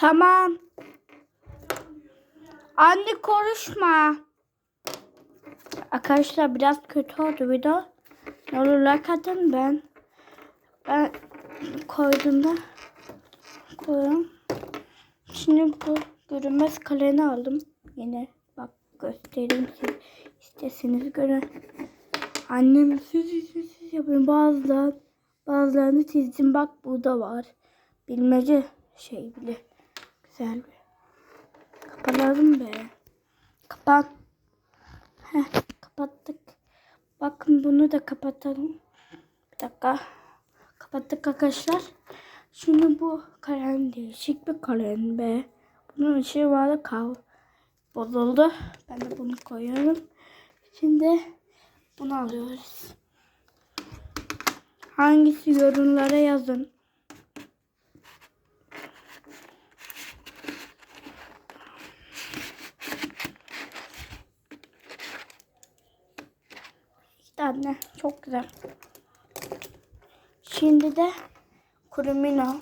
Tamam. Anne konuşma. Arkadaşlar biraz kötü oldu video. Ne olur like atın ben. Ben koyduğumda koyuyorum. Şimdi bu görünmez kalemi aldım. Yine bak göstereyim size. İsteseniz görün. Annem siz siz siz siz yapın. Bazıları, bazılarını çizdim. Bak burada var. Bilmece şey bile. Güzel bir. Kapatalım be. Kapat. Heh, kapattık. Bakın bunu da kapatalım. Bir dakika. Kapattık arkadaşlar. Şimdi bu kalem değişik bir kalem be. Bunun ışığı vardı kal. Bozuldu. Ben de bunu koyuyorum. Şimdi bunu alıyoruz. Hangisi yorumlara yazın. Tane. Çok güzel. Şimdi de kurumino.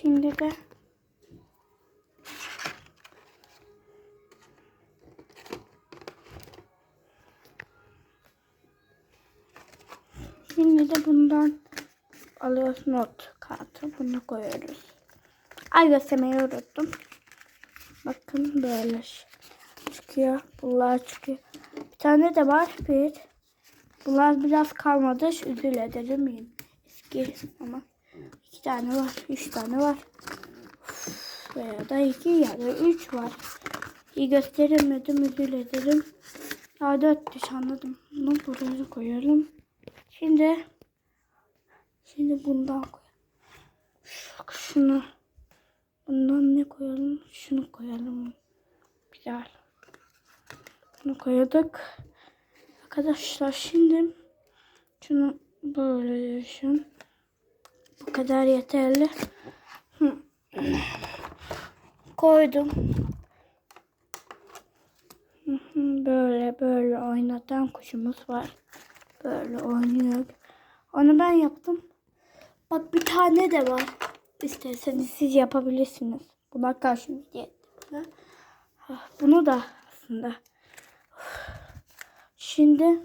Şimdi de Şimdi de bundan alıyoruz not kartı. Bunu koyuyoruz. Ay göstermeyi unuttum. Bakın böyle çıkıyor. Bunlar çıkıyor. Bir tane de var. Bir. Bunlar biraz kalmadı. Üzül ederim. Eski ama iki tane var. Üç tane var. Veya da iki ya da üç var. İyi gösteremedim. Üzül ederim. Daha dört düş anladım. Bunu buraya koyalım. Şimdi şimdi bundan koyalım. Şu- Şunu bundan ne koyalım? Şunu koyalım. Güzel. Bunu koyduk. Arkadaşlar şimdi şunu böyle düşün. Bu kadar yeterli. Koydum. Böyle böyle oynatan kuşumuz var. Böyle oynuyor. Onu ben yaptım. Bak bir tane de var. İsterseniz siz yapabilirsiniz. Buna karşımız diye. Bunu da aslında. Şimdi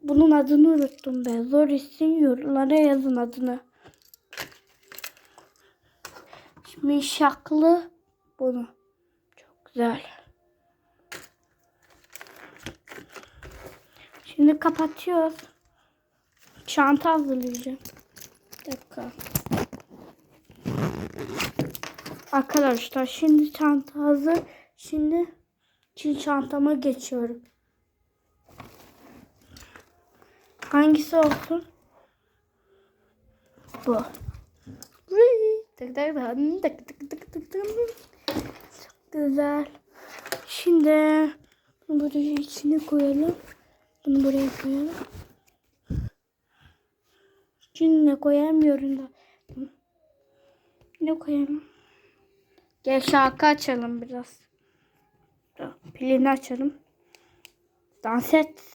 bunun adını unuttum ben. Zor isim yorumlara yazın adını. Mişaklı bunu. Çok güzel. Şimdi kapatıyoruz. Çanta hazırlayacağım. Bir dakika. Arkadaşlar şimdi çanta hazır. Şimdi Çin çantama geçiyorum. Hangisi olsun? Bu. Çok güzel. Şimdi bunu buraya içine koyalım. Bunu buraya koyalım. Şimdi koyamıyorum da. Ne koyalım? Gel şarkı açalım biraz. Pilini açalım. Dans et.